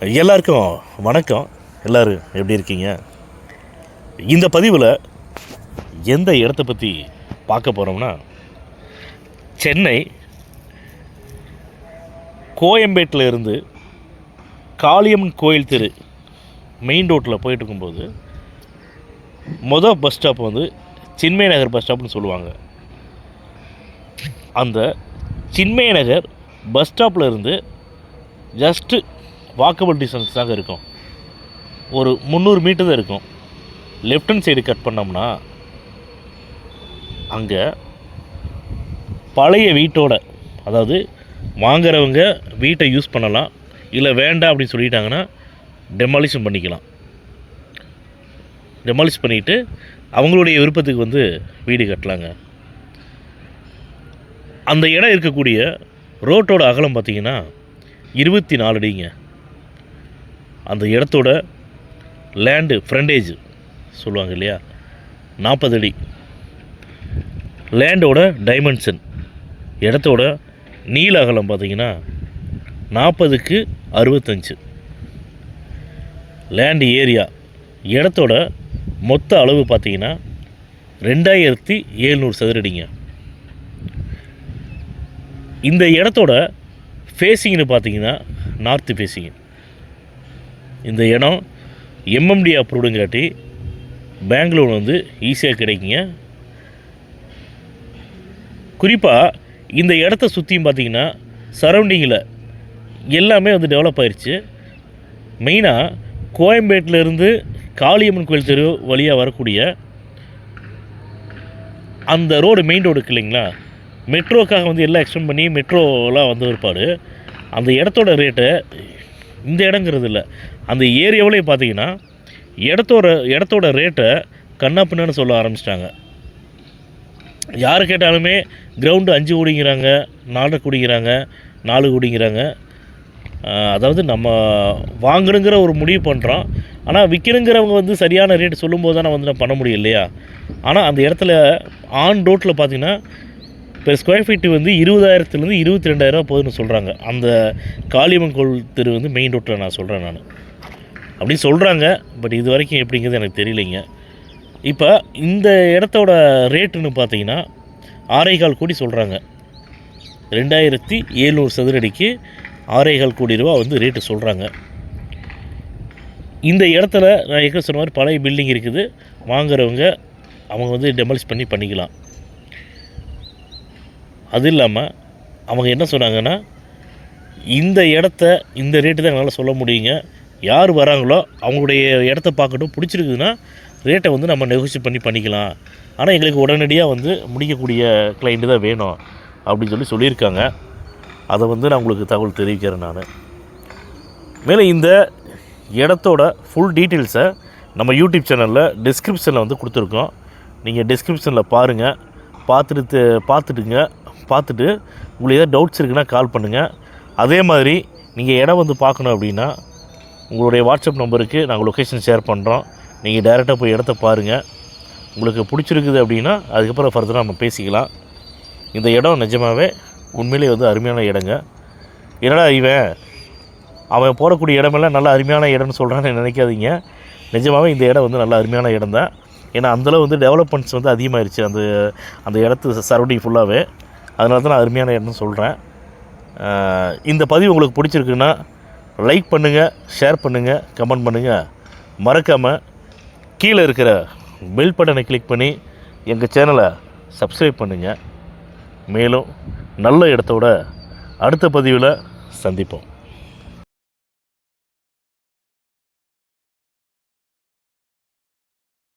எல்லாருக்கும் வணக்கம். எல்லோரும் எப்படி இருக்கீங்க? இந்த பதிவில் எந்த இடத்த பற்றி பார்க்க போகிறோம்னா சென்னை கோயம்பேட்டில் இருந்து காளியம்மன் கோயில் தெரு மெயின் ரோட்டில் போயிட்டு இருக்கும்போது மொதல் பஸ் ஸ்டாப் வந்து சின்மய நகர் பஸ் ஸ்டாப்னு சொல்லுவாங்க. அந்த சின்மய நகர் பஸ் ஸ்டாப்பில் இருந்து ஜஸ்ட்டு வாக்கபிள் டிஸ்டன்ஸ் தாங்க இருக்கும். ஒரு முந்நூறு மீட்டர் தான் இருக்கும். லெஃப்ட் ஹண்ட் சைடு கட் பண்ணோம்னா அங்கே பழைய வீட்டோட அதாவது வாங்குறவங்க வீட்டை யூஸ் பண்ணலாம் இல்லை வேண்டாம் அப்படின்னு சொல்லிட்டாங்கன்னா டெமாலிஷன் பண்ணிக்கலாம். டெமாலிஷ் பண்ணிவிட்டு அவங்களுடைய விருப்பத்துக்கு வந்து வீடு கட்டலாங்க. அந்த இடம் இருக்கக்கூடிய ரோட்டோட அகலம் பார்த்திங்கன்னா இருபத்தி நாலு அடிங்க. அந்த இடத்தோட லேண்டு ஃப்ரண்டேஜ் சொல்லுவாங்க இல்லையா? நாற்பது அடி. லேண்டோட டைமென்ஷன் இடத்தோட நீள அகலம் பார்த்திங்கன்னா நாற்பதுக்கு அறுபத்தஞ்சு. லேண்டு ஏரியா இடத்தோட மொத்த அளவு பார்த்தீங்கன்னா ரெண்டாயிரத்தி எழுநூறு சதுரடிங்க. இந்த இடத்தோட ஃபேஸிங்னு பார்த்தீங்கன்னா நார்த்து ஃபேஸிங் இந்த இடம் எம்எம்டி அப்ரூவ்டுங்காட்டி பேங்க் வந்து ஈஸியாக கிடைக்குங்க. குறிப்பாக இந்த இடத்த சுற்றியும் பார்த்தீங்கன்னா சரௌண்டிங்கில் எல்லாமே வந்து டெவலப் ஆயிடுச்சு மெயினாக கோயம்பேட்டில் இருந்து காளியம்மன் கோயில் தெரு வழியாக வரக்கூடிய அந்த ரோடு மெயின் ரோடு இருக்கு இல்லைங்களா? மெட்ரோக்காக வந்து எல்லாம் எக்ஸ்டெண்ட் பண்ணி மெட்ரோலாம் வந்து இருப்பாடு அந்த இடத்தோட ரேட்டு இந்த இடங்கிறது இல்லை. அந்த ஏரியாவிலே பார்த்தீங்கன்னா இடத்தோட இடத்தோட ரேட்டை கண்ணா பின்னான்னு சொல்ல ஆரம்பிச்சிட்டாங்க. யார் கேட்டாலுமே கிரவுண்டு அஞ்சு கோடிங்கிறாங்க நாலு கோடிங்கிறாங்க நாலு கோடிங்கிறாங்க. அதாவது நம்ம வாங்கணுங்கிற ஒரு முடிவு பண்ணுறோம் ஆனால் விற்கணுங்கிறவங்க வந்து சரியான ரேட் சொல்லும்போது தான் வந்து நம்ம பண்ண முடியும் இல்லையா? ஆனால் அந்த இடத்துல ஆன் ரோட்டில் பார்த்தீங்கன்னா இப்போ ஸ்கொயர் ஃபீட்டு வந்து இருபதாயிரத்துலேருந்து இருபத்தி ரெண்டாயிரரூவா போகுதுன்னு சொல்கிறாங்க அந்த காளியம்மன் கோவில் தெரு வந்து மெயின் ரோட்டில் நான் சொல்கிறேன் நான். அப்படி சொல்கிறாங்க பட் இது வரைக்கும் எப்படிங்கிறது எனக்கு தெரியலைங்க. இப்போ இந்த இடத்தோட ரேட்டுன்னு பார்த்தீங்கன்னா ஆறேகால் கோடி சொல்கிறாங்க ரெண்டாயிரத்தி ஏழ்நூறு சதுரடிக்கு ஆறேகால் கோடி ரூபா வந்து ரேட்டு சொல்கிறாங்க இந்த இடத்துல நான் ஏற்கனவே சொன்ன மாதிரி பழைய பில்டிங் இருக்குது. வாங்குறவங்க அவங்க வந்து டெமாலிஷ் பண்ணி பண்ணிக்கலாம். அது இல்லாமல் அவங்க என்ன சொன்னாங்கன்னா இந்த இடத்த இந்த ரேட்டு தான் என்னால் சொல்ல முடியுங்க. யார் வராங்களோ அவங்களுடைய இடத்த பார்க்கட்டும் பிடிச்சிருக்குதுன்னா ரேட்டை வந்து நம்ம நெகோசியேட் பண்ணி பண்ணிக்கலாம். ஆனால் எங்களுக்கு உடனடியாக வந்து முடிக்கக்கூடிய கிளைண்ட்டு தான் வேணும் அப்படின்னு சொல்லி சொல்லியிருக்காங்க. அதை வந்து நான் உங்களுக்கு தகவல் தெரிவிக்கிறேன் நான். மேலே இந்த இடத்தோட ஃபுல் டீட்டெயில்ஸை நம்ம யூடியூப் சேனலில் டிஸ்கிரிப்ஷனில் வந்து கொடுத்துருக்கோம். நீங்கள் டிஸ்கிரிப்ஷனில் பாருங்கள் பார்த்துட்டு பார்த்துட்டுங்க. பார்த்துட்டு உங்களுக்கு ஏதாவது டவுட்ஸ் இருக்குன்னா கால் பண்ணுங்கள் அதே மாதிரி நீங்கள் இடம் வந்து பார்க்கணும் அப்படின்னா உங்களுடைய வாட்ஸ்அப் நம்பருக்கு நாங்கள் லொக்கேஷன் ஷேர் பண்ணுறோம் நீங்கள் டைரெக்டாக போய் இடத்த பாருங்கள் உங்களுக்கு பிடிச்சிருக்குது அப்படின்னா அதுக்கப்புறம் ஃபர்தராக நம்ம பேசிக்கலாம். இந்த இடம் நிஜமாகவே உண்மையிலே வந்து அருமையான இடங்க. என்னடா இவன்? அவன் போடக்கூடிய இடமெல்லாம் நல்ல அருமையான இடம்னு சொல்கிறான்னு நினைக்காதீங்க. நிஜமாகவே இந்த இடம் வந்து நல்ல அருமையான இடம் தான் ஏன்னா அந்தளவு வந்து டெவலப்மெண்ட்ஸ் வந்து அதிகமாகிருச்சு அந்த அந்த இடத்து சரௌண்டிங் ஃபுல்லாகவே அதனால தான் நான் அருமையான இடம்னு சொல்கிறேன் இந்த பதிவு உங்களுக்கு பிடிச்சிருக்குன்னா லைக் பண்ணுங்கள் ஷேர் பண்ணுங்கள் கமெண்ட் பண்ணுங்கள் மறக்காமல் கீழே இருக்கிற பெல் பட்டனை கிளிக் பண்ணி எங்கள் சேனலை சப்ஸ்கிரைப் பண்ணுங்கள் மேலும் நல்ல இடத்தோட அடுத்த பதிவில் சந்திப்போம்.